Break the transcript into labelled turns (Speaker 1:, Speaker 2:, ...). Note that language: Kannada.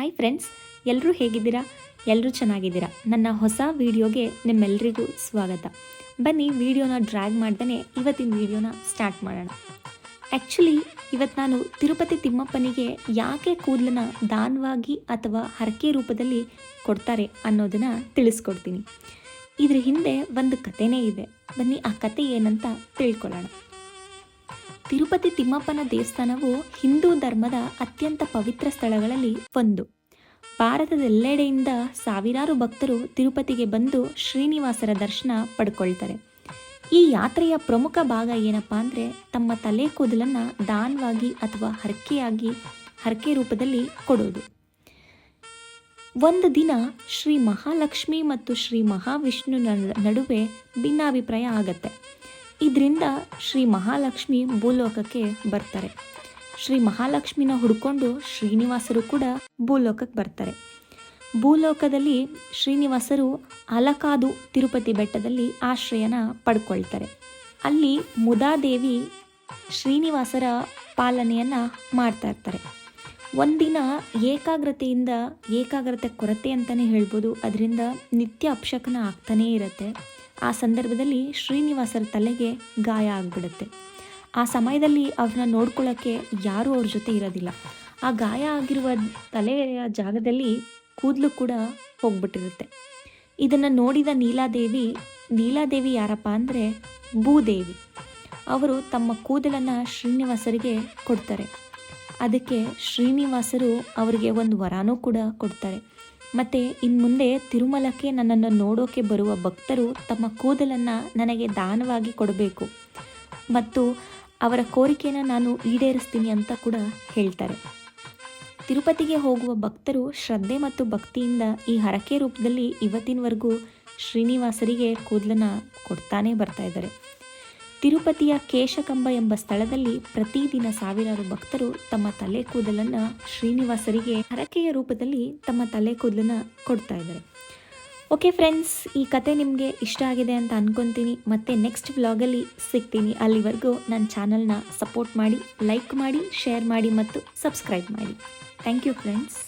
Speaker 1: ಹಾಯ್ ಫ್ರೆಂಡ್ಸ್ ಎಲ್ಲರೂ ಹೇಗಿದ್ದೀರಾ? ಎಲ್ಲರೂ ಚೆನ್ನಾಗಿದ್ದೀರಾ? ನನ್ನ ಹೊಸ ವಿಡಿಯೋಗೆ ನಿಮ್ಮೆಲ್ಲರಿಗೂ ಸ್ವಾಗತ. ಬನ್ನಿ ವಿಡಿಯೋನ ಡ್ರ್ಯಾಗ್ ಮಾಡ್ದೇ ಇವತ್ತಿನ ವಿಡಿಯೋನ ಸ್ಟಾರ್ಟ್ ಮಾಡೋಣ. ಆ್ಯಕ್ಚುಲಿ ಇವತ್ತು ನಾನು ತಿರುಪತಿ ತಿಮ್ಮಪ್ಪನಿಗೆ ಯಾಕೆ ಕೂದಲನ್ನ ದಾನವಾಗಿ ಅಥವಾ ಹರಕೆ ರೂಪದಲ್ಲಿ ಕೊಡ್ತಾರೆ ಅನ್ನೋದನ್ನು ತಿಳಿಸ್ಕೊಡ್ತೀನಿ. ಇದ್ರ ಹಿಂದೆ ಒಂದು ಕಥೆನೇ ಇದೆ. ಬನ್ನಿ ಆ ಕತೆ ಏನಂತ ತಿಳ್ಕೊಳ್ಳೋಣ. ತಿರುಪತಿ ತಿಮ್ಮಪ್ಪನ ದೇವಸ್ಥಾನವು ಹಿಂದೂ ಧರ್ಮದ ಅತ್ಯಂತ ಪವಿತ್ರ ಸ್ಥಳಗಳಲ್ಲಿ ಒಂದು. ಭಾರತದೆಲ್ಲೆಡೆಯಿಂದ ಸಾವಿರಾರು ಭಕ್ತರು ತಿರುಪತಿಗೆ ಬಂದು ಶ್ರೀನಿವಾಸರ ದರ್ಶನ ಪಡ್ಕೊಳ್ತಾರೆ. ಈ ಯಾತ್ರೆಯ ಪ್ರಮುಖ ಭಾಗ ಏನಪ್ಪ ಅಂದರೆ ತಮ್ಮ ತಲೆ ಕೂದಲನ್ನು ದಾನವಾಗಿ ಅಥವಾ ಹರಕೆಯಾಗಿ, ಹರಕೆ ರೂಪದಲ್ಲಿ ಕೊಡೋದು. ಒಂದು ದಿನ ಶ್ರೀ ಮಹಾಲಕ್ಷ್ಮಿ ಮತ್ತು ಶ್ರೀ ಮಹಾವಿಷ್ಣು ನಡುವೆ ಭಿನ್ನಾಭಿಪ್ರಾಯ ಆಗತ್ತೆ. ಇದರಿಂದ ಶ್ರೀ ಮಹಾಲಕ್ಷ್ಮಿ ಭೂಲೋಕಕ್ಕೆ ಬರ್ತಾರೆ. ಶ್ರೀ ಮಹಾಲಕ್ಷ್ಮಿನ ಹುಡ್ಕೊಂಡು ಶ್ರೀನಿವಾಸರು ಕೂಡ ಭೂಲೋಕಕ್ಕೆ ಬರ್ತಾರೆ. ಭೂಲೋಕದಲ್ಲಿ ಶ್ರೀನಿವಾಸರು ಅಲಕಾದು ತಿರುಪತಿ ಬೆಟ್ಟದಲ್ಲಿ ಆಶ್ರಯನ ಪಡ್ಕೊಳ್ತಾರೆ. ಅಲ್ಲಿ ಮುದಾದೇವಿ ಶ್ರೀನಿವಾಸರ ಪಾಲನೆಯನ್ನು ಮಾಡ್ತಾ ಇರ್ತಾರೆ. ಒಂದಿನ ಏಕಾಗ್ರತೆಯಿಂದ, ಏಕಾಗ್ರತೆ ಕೊರತೆ ಅಂತಲೇ ಹೇಳ್ಬೋದು. ಅದರಿಂದ ನಿತ್ಯ ಅಪ್ಶಕನ ಆಗ್ತಾನೇ ಇರುತ್ತೆ. ಆ ಸಂದರ್ಭದಲ್ಲಿ ಶ್ರೀನಿವಾಸರ ತಲೆಗೆ ಗಾಯ ಆಗ್ಬಿಡುತ್ತೆ. ಆ ಸಮಯದಲ್ಲಿ ಅವ್ರನ್ನ ನೋಡ್ಕೊಳ್ಳೋಕ್ಕೆ ಯಾರೂ ಅವ್ರ ಜೊತೆ ಇರೋದಿಲ್ಲ. ಆ ಗಾಯ ಆಗಿರುವ ತಲೆಯ ಜಾಗದಲ್ಲಿ ಕೂದಲು ಕೂಡ ಹೋಗ್ಬಿಟ್ಟಿರುತ್ತೆ. ಇದನ್ನು ನೋಡಿದ ನೀಲಾದೇವಿ ನೀಲಾದೇವಿ ಯಾರಪ್ಪ ಅಂದರೆ ಭೂದೇವಿ. ಅವರು ತಮ್ಮ ಕೂದಲನ್ನು ಶ್ರೀನಿವಾಸರಿಗೆ ಕೊಡ್ತಾರೆ. ಅದಕ್ಕೆ ಶ್ರೀನಿವಾಸರು ಅವರಿಗೆ ಒಂದು ವರಾನೂ ಕೂಡ ಕೊಡ್ತಾರೆ. ಮತ್ತು ಇನ್ನು ಮುಂದೆ ತಿರುಮಲಕ್ಕೆ ನನ್ನನ್ನು ನೋಡೋಕೆ ಬರುವ ಭಕ್ತರು ತಮ್ಮ ಕೂದಲನ್ನು ನನಗೆ ದಾನವಾಗಿ ಕೊಡಬೇಕು. ಮತ್ತು ಅವರ ಕೋರಿಕೆನ ನಾನು ಈಡೇರಿಸ್ತೀನಿ ಅಂತ ಕೂಡ ಹೇಳ್ತಾರೆ. ತಿರುಪತಿಗೆ ಹೋಗುವ ಭಕ್ತರು ಶ್ರದ್ಧೆ ಮತ್ತು ಭಕ್ತಿಯಿಂದ ಈ ಹರಕೆ ರೂಪದಲ್ಲಿ ಇವತ್ತಿನವರೆಗೂ ಶ್ರೀನಿವಾಸರಿಗೆ ಕೂದಲನ್ನು ಕೊಡ್ತಾನೇ ಬರ್ತಾ ಇದ್ದಾರೆ. ತಿರುಪತಿಯ ಕೇಶಕಂಬ ಎಂಬ ಸ್ಥಳದಲ್ಲಿ ಪ್ರತಿದಿನ ಸಾವಿರಾರು ಭಕ್ತರು ತಮ್ಮ ತಲೆ ಕೂದಲನ್ನು ಶ್ರೀನಿವಾಸರಿಗೆ ಹರಕೆಯ ರೂಪದಲ್ಲಿ ತಮ್ಮ ತಲೆ ಕೂದಲನ್ನು ಕೊಡ್ತಾ ಇದ್ದಾರೆ. ಓಕೆ ಫ್ರೆಂಡ್ಸ್ ಈ ಕತೆ ನಿಮಗೆ ಇಷ್ಟ ಆಗಿದೆ ಅಂತ ಅನ್ಕೊತೀನಿ. ಮತ್ತೆ ನೆಕ್ಸ್ಟ್ ವ್ಲಾಗಲ್ಲಿ ಸಿಗ್ತೀನಿ. ಅಲ್ಲಿವರೆಗೂ ನನ್ನ ಚಾನಲ್ನ ಸಪೋರ್ಟ್ ಮಾಡಿ ಲೈಕ್ ಮಾಡಿ ಶೇರ್ ಮಾಡಿ ಮತ್ತು ಸಬ್ಸ್ಕ್ರೈಬ್ ಮಾಡಿ. Thank you friends